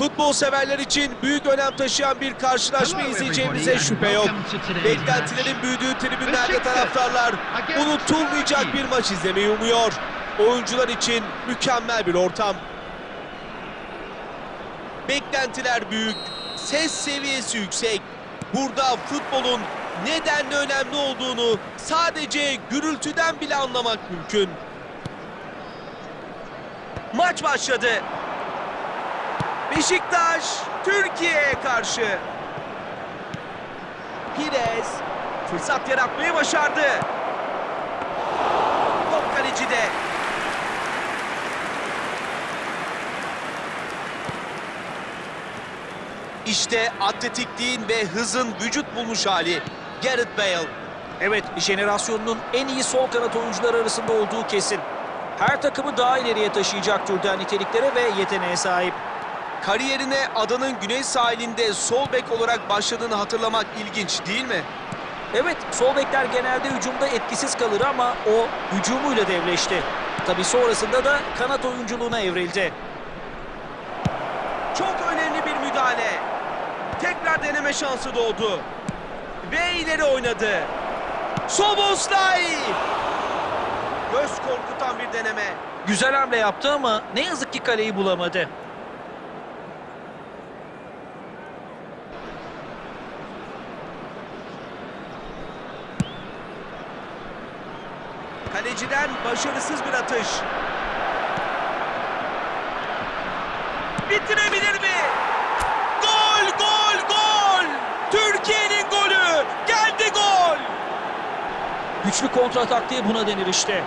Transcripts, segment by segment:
Futbol severler için büyük önem taşıyan bir karşılaşma izleyeceğimize şüphe yok. Beklentilerin büyüdüğü tribünlerde taraftarlar unutulmayacak bir maç izlemeyi umuyor. Oyuncular için mükemmel bir ortam. Beklentiler büyük, ses seviyesi yüksek. Burada futbolun nedenle önemli olduğunu sadece gürültüden bile anlamak mümkün. Maç başladı. Beşiktaş Türkiye'ye karşı. Pires fırsat yaratmayı başardı. Top kalecide. İşte atletikliğin ve hızın vücut bulmuş hali. Gareth Bale. Evet, jenerasyonunun en iyi sol kanat oyuncuları arasında olduğu kesin. Her takımı daha ileriye taşıyacak türden niteliklere ve yeteneğe sahip. Kariyerine adanın güney sahilinde sol bek olarak başladığını hatırlamak ilginç değil mi? Evet, sol bekler genelde hücumda etkisiz kalır ama o hücumuyla devleşti. Tabii sonrasında da kanat oyunculuğuna evrildi. Çok önemli bir müdahale. Tekrar deneme şansı doğdu. Ve ileri oynadı. Soboslay! Göz korkutan bir deneme. Güzel hamle yaptı ama ne yazık ki kaleyi bulamadı. Başarısız bir atış. Bitirebilir mi? Gol, gol, gol! Türkiye'nin golü! Geldi gol! Güçlü kontra taktiği buna denir işte.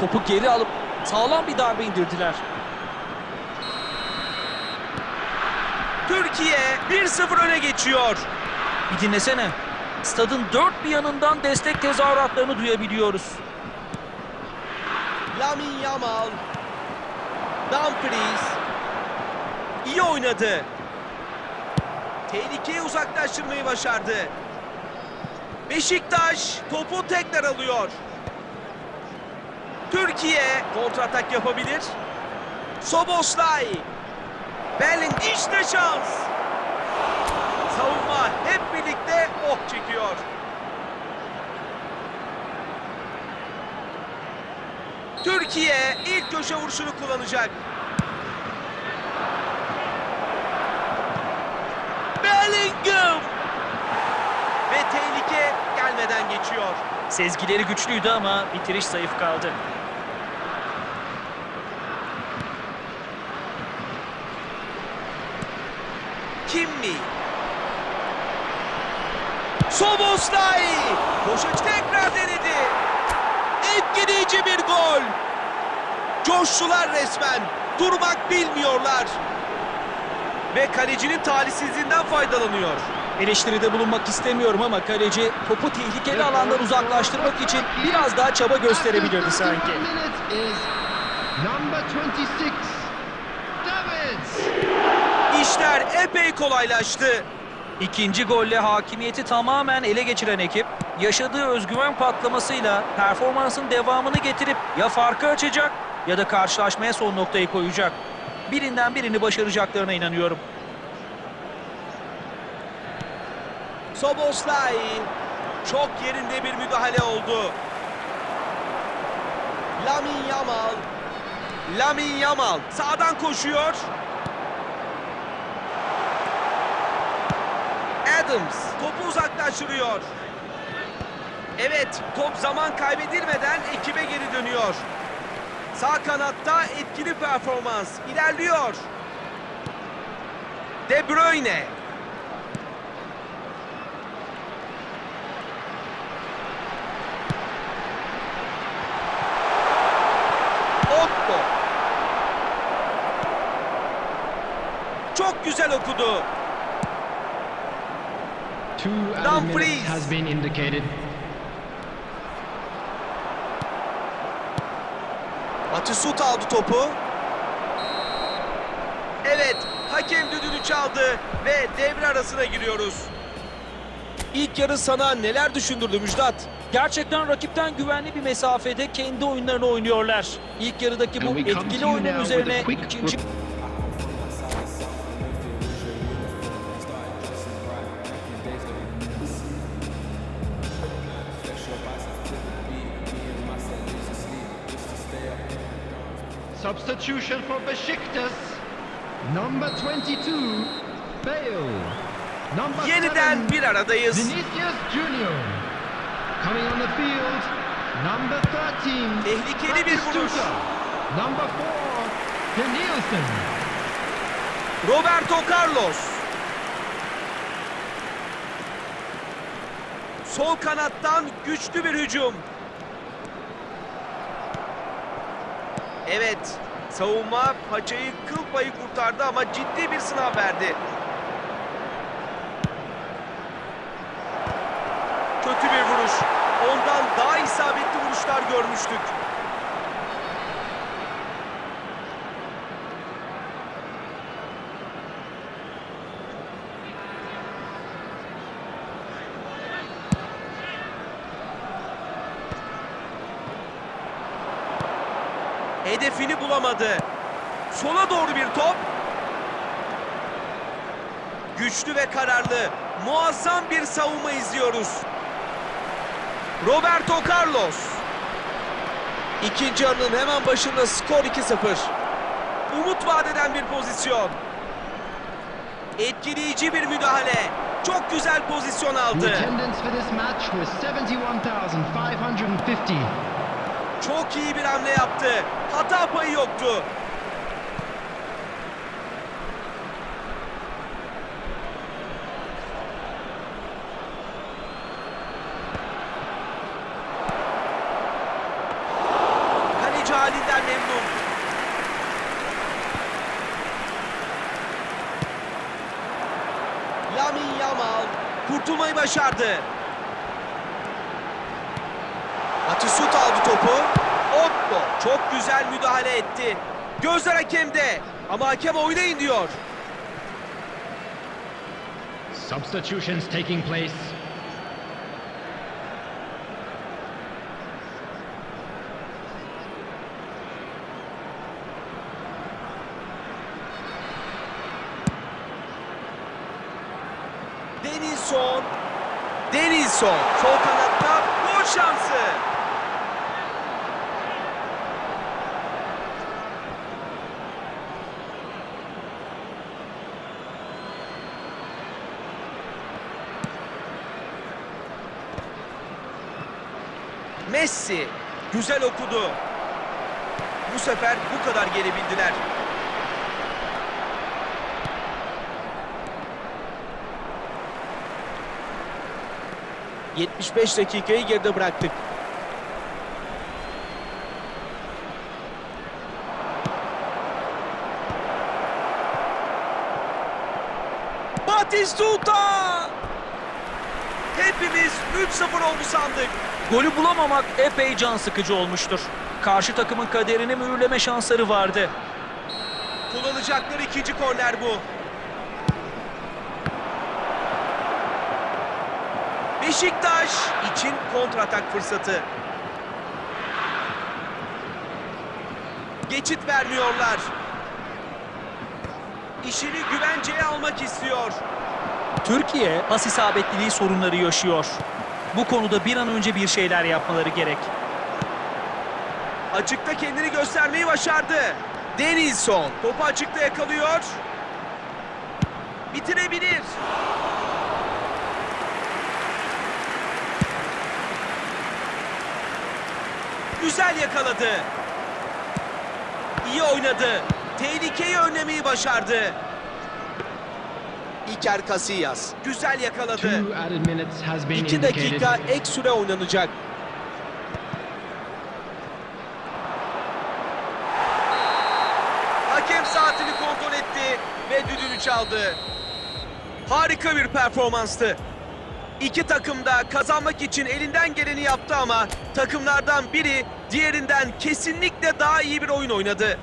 Topu geri alıp sağlam bir darbe indirdiler. Türkiye 1-0 öne geçiyor. Bir dinlesene. Stadın dört bir yanından destek tezahüratlarını duyabiliyoruz. Lamin Yamal. Dumfries. İyi oynadı. Tehlikeyi uzaklaştırmayı başardı. Beşiktaş topu tekrar alıyor. Türkiye kontratak yapabilir. Soboslay. Belling işte şans. Savunma hep birlikte ok çekiyor. Türkiye ilk köşe vuruşunu kullanacak. Bellingham! Ve tehlike gelmeden geçiyor. Sezgileri güçlüydü ama bitiriş zayıf kaldı. Kimmi. Soboslay! Koşucu tekrar denedi. Etkileyici bir gol. Coştular resmen. Durmak bilmiyorlar. Ve kalecinin talihsizliğinden faydalanıyor. Eleştiride bulunmak istemiyorum ama kaleci topu tehlikeli alandan uzaklaştırmak için biraz daha çaba gösterebilirdi sanki. Number 26, Davids. İşler epey kolaylaştı. İkinci golle hakimiyeti tamamen ele geçiren ekip yaşadığı özgüven patlamasıyla performansın devamını getirip ya farkı açacak ya da karşılaşmaya son noktayı koyacak. Birinden birini başaracaklarına inanıyorum. Soboslay çok yerinde bir müdahale oldu. Lamin Yamal. Lamin Yamal sağdan koşuyor. Adams topu uzaklaştırıyor. Evet top zaman kaybedilmeden ekibe geri dönüyor. Sağ kanatta etkili performans ilerliyor. De Bruyne Otto. Çok güzel okudu. Two Dumfries. has been indicated. Atisut aldı topu. Evet, hakem düdüğünü çaldı ve devre arasına giriyoruz. İlk yarı sana neler düşündürdü Müjdat? Gerçekten rakipten güvenli bir mesafede kendi oyunlarını oynuyorlar. İlk yarıdaki bu etkili oyunun üzerine ikinci Substitution for Besiktas. Number 22, Bale. Number Yeniden seven, bir aradayız. Vinicius Junior. Coming on the field, number 13. Tehlikeli bir vuruş. Number 4, Danielson. Roberto Carlos. Sol kanattan güçlü bir hücum. Evet, savunma paçayı kıl payı kurtardı ama ciddi bir sınav verdi. Kötü bir vuruş. Ondan daha isabetli vuruşlar görmüştük. Hedefini bulamadı. Sola doğru bir top. Güçlü ve kararlı, muazzam bir savunma izliyoruz. Roberto Carlos. İkinci yarının hemen başında skor 2-0. Umut vadeden bir pozisyon. Etkileyici bir müdahale. Çok güzel pozisyon aldı. Çok iyi bir hamle yaptı. Hata payı yoktu. Kaleci halinden memnun. Lamin Yamal kurtulmayı başardı. Atisut aldı topu. Otto çok güzel müdahale etti. Gözler hakemde ama hakem oynayın diyor. Substitutions taking place. Denilson. Denilson sol kanatta gol şansı. Messi güzel okudu. Bu sefer bu kadar gelebildiler. ...75 dakikayı geride bıraktık. Batistuta! Hepimiz 3-0 oldu sandık. Golü bulamamak epey can sıkıcı olmuştur. Karşı takımın kaderini mühürleme şansları vardı. Kullanacakları ikinci korner bu. Beşiktaş için kontratak fırsatı. Geçit vermiyorlar. İşini güvenceye almak istiyor. Türkiye pas isabetliliği sorunları yaşıyor. Bu konuda bir an önce bir şeyler yapmaları gerek. Açıkta kendini göstermeyi başardı. Denilson topu açıkta yakalıyor. Bitirebilir. Güzel yakaladı. İyi oynadı. Tehlikeyi önlemeyi başardı. Iker Casillas güzel yakaladı. Two added minutes has been 2 indicated. dakika ek süre oynanacak. Hakem saatini kontrol etti ve düdüğünü çaldı. Harika bir performanstı. İki takım da kazanmak için elinden geleni yaptı ama takımlardan biri diğerinden kesinlikle daha iyi bir oyun oynadı.